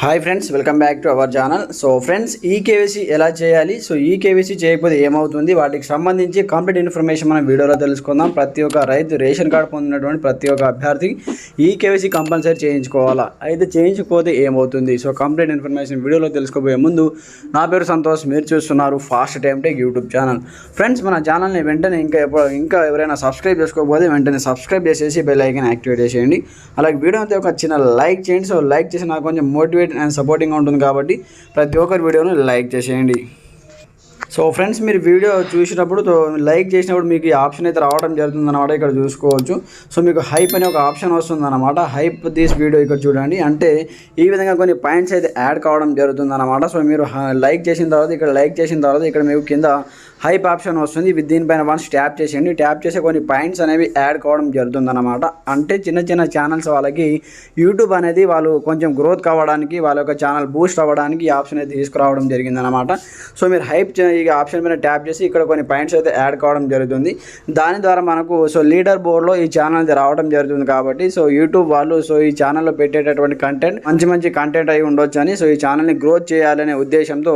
Hi friends welcome back to our channel so friends ఈ KVC ఎలా చేయాలి? So ఈ కేవీసీ చేయకపోతే ఏమవుతుంది? వాటికి సంబంధించి కంప్లీట్ ఇన్ఫర్మేషన్ మనం వీడియోలో తెలుసుకుందాం. ప్రతి ఒక్క రైతు రేషన్ కార్డు పొందినటువంటి ప్రతి ఒక్క అభ్యర్థి ఈ కేవీసీ కంపల్సరీ చేయించుకోవాలా? అయితే చేయించకపోతే ఏమవుతుంది? సో కంప్లీట్ ఇన్ఫర్మేషన్ వీడియోలో తెలుసుకోబోయే ముందు నా పేరు సంతోష్ మీరు చూస్తున్నారు fast time take YouTube channel friends మన ఛానల్ని వెంటనే ఇంకా ఎప్పుడు ఇంకా ఎవరైనా సబ్స్క్రైబ్ చేసుకోకపోతే వెంటనే సబ్స్క్రైబ్ చేసేసి బెల్ ఐకన్ యాక్టివేట్ చేసేయండి. అలాగే వీడియో అయితే ఒక చిన్న లైక్ చేయండి. సో లైక్ చేసి నాకు కొంచెం మోటివేట్ అండ్ సపోర్టింగ్గా ఉంటుంది కాబట్టి ప్రతి ఒక్కరి వీడియోను లైక్ చేసేయండి. సో ఫ్రెండ్స్ మీరు వీడియో చూసినప్పుడు లైక్ చేసినప్పుడు మీకు ఈ ఆప్షన్ అయితే రావడం జరుగుతుంది అనమాట ఇక్కడ చూసుకోవచ్చు. సో మీకు హైప్ అనే ఒక ఆప్షన్ వస్తుంది అనమాట హైప్ దిస్ వీడియో ఇక్కడ చూడండి. అంటే ఈ విధంగా కొన్ని పాయింట్స్ అయితే యాడ్ కావడం జరుగుతుంది అనమాట సో మీరు లైక్ చేసిన తర్వాత ఇక్కడ లైక్ చేసిన తర్వాత ఇక్కడ మీకు కింద హైప్ ఆప్షన్ వస్తుంది. ఇవి దీనిపైన వన్స్ ట్యాప్ చేసేయండి. ట్యాప్ చేసే కొన్ని పాయింట్స్ అనేవి యాడ్ కావడం జరుగుతుంది అనమాట అంటే చిన్న చిన్న ఛానల్స్ వాళ్ళకి యూట్యూబ్ అనేది వాళ్ళు కొంచెం గ్రోత్ కావడానికి వాళ్ళ యొక్క ఛానల్ బూస్ట్ అవ్వడానికి ఈ ఆప్షన్ అయితే తీసుకురావడం జరిగింది అనమాట సో మీరు హైప్ ఈ ఆప్షన్ మీద ట్యాప్ చేసి ఇక్కడ కొన్ని పాయింట్స్ అయితే యాడ్ కావడం జరుగుతుంది. దాని ద్వారా మనకు సో లీడర్ బోర్డ్లో ఈ ఛానల్ అయితే రావడం జరుగుతుంది కాబట్టి సో యూట్యూబ్ వాళ్ళు సో ఈ ఛానల్లో పెట్టేటటువంటి కంటెంట్ మంచి మంచి కంటెంట్ అయి ఉండొచ్చు అని సో ఈ ఛానల్ని గ్రోత్ చేయాలనే ఉద్దేశంతో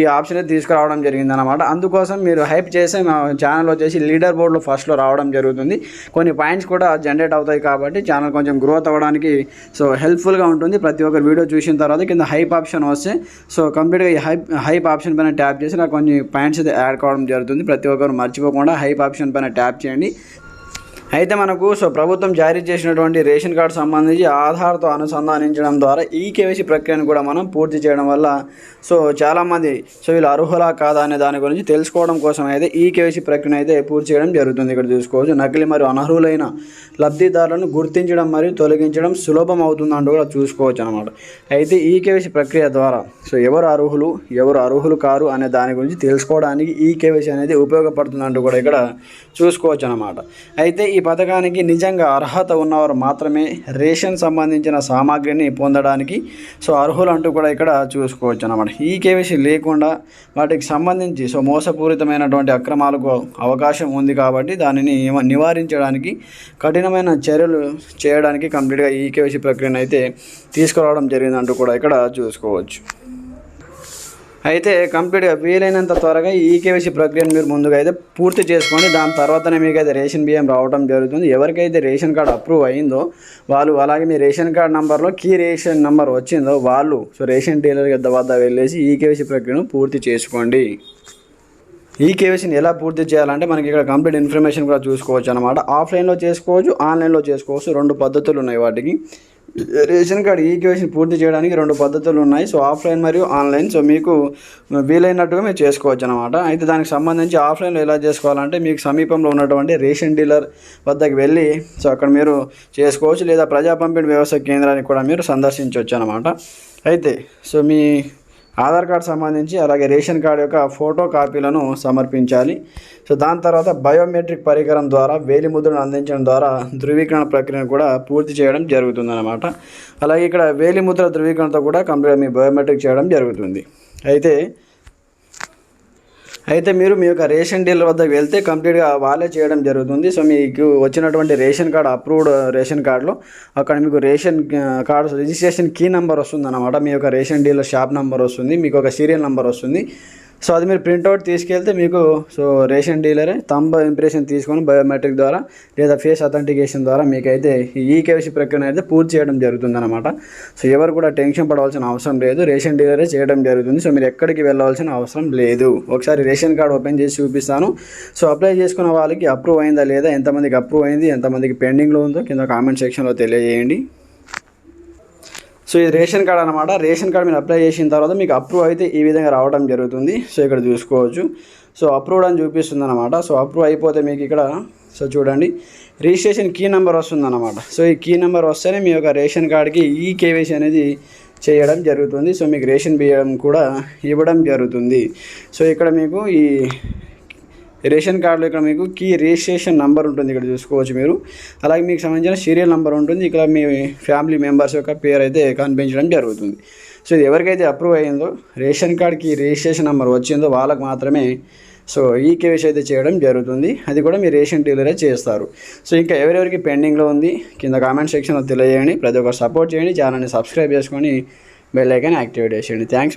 ఈ ఆప్షన్ అయితే తీసుకురావడం జరిగింది అనమాట అందుకోసం మీరు హైప్ చేసే మా ఛానల్ వచ్చేసి లీడర్ బోర్డులో ఫస్ట్లో రావడం జరుగుతుంది. కొన్ని పాయింట్స్ కూడా జనరేట్ అవుతాయి కాబట్టి ఛానల్ కొంచెం గ్రోత్ అవ్వడానికి సో హెల్ప్ఫుల్గా ఉంటుంది. ప్రతి ఒక్కరు వీడియో చూసిన తర్వాత కింద హైప్ ఆప్షన్ వస్తే సో కంప్లీట్గా ఈ హైప్ హైప్ ఆప్షన్ పైన ట్యాప్ చేసి నాకు కొన్ని పాయింట్స్ అయితే యాడ్ కావడం జరుగుతుంది. ప్రతి ఒక్కరు మర్చిపోకుండా హైప్ ఆప్షన్ పైన ట్యాప్ చేయండి. అయితే మనకు సో ప్రభుత్వం జారీ చేసినటువంటి రేషన్ కార్డు సంబంధించి ఆధార్తో అనుసంధానించడం ద్వారా ఈ కేవైసీ ప్రక్రియను కూడా మనం పూర్తి చేయడం వల్ల సో చాలామంది సో వీళ్ళు అర్హులా కాదా అనే దాని గురించి తెలుసుకోవడం కోసం అయితే ఈ కేవైసీ ప్రక్రియను అయితే పూర్తి చేయడం జరుగుతుంది. ఇక్కడ చూసుకోవచ్చు నకిలీ మరియు అనర్హులైన లబ్ధిదారులను గుర్తించడం మరియు తొలగించడం సులభం అవుతుంది అంటూ కూడా చూసుకోవచ్చు అనమాట అయితే ఈ కేవైసీ ప్రక్రియ ద్వారా సో ఎవరు అర్హులు ఎవరు అర్హులు కారు అనే దాని గురించి తెలుసుకోవడానికి ఈ కేవైసీ అనేది ఉపయోగపడుతుంది అంటూ కూడా ఇక్కడ చూసుకోవచ్చు అనమాట అయితే ఈ పథకానికి నిజంగా అర్హత ఉన్నవారు మాత్రమే రేషన్ సంబంధించిన సామాగ్రిని పొందడానికి సో అర్హులు అంటూ కూడా ఇక్కడ చూసుకోవచ్చు అనమాట ఈ కేవైసీ లేకుండా వాటికి సంబంధించి సో మోసపూరితమైనటువంటి అక్రమాలకు అవకాశం ఉంది కాబట్టి దానిని నివారించడానికి కఠినమైన చర్యలు చేయడానికి కంప్లీట్గా ఈ కేవైసీ ప్రక్రియను అయితే తీసుకురావడం జరిగిందంటూ కూడా ఇక్కడ చూసుకోవచ్చు. అయితే కంప్లీట్గా వీలైనంత త్వరగా ఈ కేవైసీ ప్రక్రియను మీరు ముందుగా అయితే పూర్తి చేసుకోండి దాని తర్వాతనే మీకు అయితే రేషన్ బియ్యం రావడం జరుగుతుంది. ఎవరికైతే రేషన్ కార్డు అప్రూవ్ అయిందో వాళ్ళు అలాగే మీ రేషన్ కార్డు నెంబర్లో కీ రేషన్ నెంబర్ వచ్చిందో వాళ్ళు సో రేషన్ డీలర్ వద్ద వద్ద వెళ్ళేసి ఈ కేవైసీ ప్రక్రియను పూర్తి చేసుకోండి. ఈ కేవైసీని ఎలా పూర్తి చేయాలంటే మనకి ఇక్కడ కంప్లీట్ ఇన్ఫర్మేషన్ కూడా చూసుకోవచ్చు అనమాట ఆఫ్లైన్లో చేసుకోవచ్చు ఆన్లైన్లో చేసుకోవచ్చు. రెండు పద్ధతులు ఉన్నాయి వాటికి. రేషన్ కార్డు ఈక్వేషన్ పూర్తి చేయడానికి రెండు పద్ధతులు ఉన్నాయి. సో ఆఫ్లైన్ మరియు ఆన్లైన్. సో మీకు వీలైనట్టుగా మీరు చేసుకోవచ్చు అనమాట అయితే దానికి సంబంధించి ఆఫ్లైన్లో ఎలా చేసుకోవాలంటే మీకు సమీపంలో ఉన్నటువంటి రేషన్ డీలర్ వద్దకు వెళ్ళి సో అక్కడ మీరు చేసుకోవచ్చు. లేదా ప్రజా పంపిణీ వ్యవస్థ కేంద్రానికి కూడా మీరు సందర్శించవచ్చు అనమాట అయితే సో మీ ఆధార్ కార్డు సంబంధించి అలాగే రేషన్ కార్డు యొక్క ఫోటో కాపీలను సమర్పించాలి. సో దాని తర్వాత బయోమెట్రిక్ పరికరం ద్వారా వేలిముద్రను అందించడం ద్వారా ధృవీకరణ ప్రక్రియను కూడా పూర్తి చేయడం జరుగుతుందన్నమాట. అలాగే ఇక్కడ వేలిముద్ర ధృవీకరణతో కూడా కంప్లీట్ మీ బయోమెట్రిక్ చేయడం జరుగుతుంది. అయితే అయితే మీరు మీ యొక్క రేషన్ డీలర్ వద్దకు వెళ్తే కంప్లీట్గా వాళ్ళే చేయడం జరుగుతుంది. సో మీకు వచ్చినటువంటి రేషన్ కార్డు అప్రూవ్డ్ రేషన్ కార్డులో అక్కడ మీకు ration card registration key number వస్తుంది అనమాట మీ యొక్క రేషన్ డీలర్ షాప్ నెంబర్ వస్తుంది. మీకు ఒక సీరియల్ నెంబర్ వస్తుంది. సో అది మీరు ప్రింట్అవుట్ తీసుకెళ్తే మీకు సో రేషన్ డీలరే తంబ ఇంప్రెషన్ తీసుకొని బయోమెట్రిక్ ద్వారా లేదా ఫేస్ అథెంటికేషన్ ద్వారా మీకైతే ఈ కేవైసీ ప్రక్రియను అయితే పూర్తి చేయడం జరుగుతుందన్నమాట. సో ఎవరు కూడా టెన్షన్ పడవలసిన అవసరం లేదు. రేషన్ డీలరే చేయడం జరుగుతుంది. సో మీరు ఎక్కడికి వెళ్ళవలసిన అవసరం లేదు. ఒకసారి రేషన్ కార్డు ఓపెన్ చేసి చూపిస్తాను. సో అప్లై చేసుకున్న వాళ్ళకి అప్రూవ్ అయిందా లేదా ఎంతమందికి అప్రూవ్ అయింది ఎంతమందికి పెండింగ్లో ఉందో కింద కామెంట్ సెక్షన్లో తెలియజేయండి. సో ఇది రేషన్ కార్డ్ అనమాట రేషన్ కార్డ్ మీరు అప్లై చేసిన తర్వాత మీకు అప్రూవ్ అయితే ఈ విధంగా రావడం జరుగుతుంది. సో ఇక్కడ చూసుకోవచ్చు. సో అప్రూవ్డ్ అని చూపిస్తుంది అనమాట సో అప్రూవ్ అయిపోతే మీకు ఇక్కడ సో చూడండి. రిజిస్ట్రేషన్ కీ నెంబర్ వస్తుంది అనమాట సో ఈ కీ నెంబర్ వస్తేనే మీ యొక్క రేషన్ కార్డ్కి ఈ కేవైసీ అనేది చేయడం జరుగుతుంది. సో మీకు రేషన్ బియ్యం కూడా ఇవ్వడం జరుగుతుంది. సో ఇక్కడ మీకు ఈ రేషన్ కార్డులో ఇక్కడ మీకు కీ రిజిస్ట్రేషన్ నెంబర్ ఉంటుంది ఇక్కడ చూసుకోవచ్చు మీరు. అలాగే మీకు సంబంధించిన సీరియల్ నెంబర్ ఉంటుంది. ఇక్కడ మీ ఫ్యామిలీ మెంబర్స్ యొక్క పేరు అయితే కనిపించడం జరుగుతుంది. సో ఇది ఎవరికైతే అప్రూవ్ అయ్యిందో రేషన్ కార్డ్కి రిజిస్ట్రేషన్ నెంబర్ వచ్చిందో వాళ్ళకు మాత్రమే. సో ఈ కేవైసీ అయితే చేయడం జరుగుతుంది. అది కూడా మీ రేషన్ డీలరే చేస్తారు. సో ఇంకా ఎవరెవరికి పెండింగ్లో ఉంది కింద కామెంట్ సెక్షన్లో తెలియజేయండి. ప్రతి ఒక్కరు సపోర్ట్ చేయండి. ఛానల్ని సబ్స్క్రైబ్ చేసుకొని బెల్ ఐకాన్ యాక్టివేట్ చేసేయండి. థ్యాంక్స్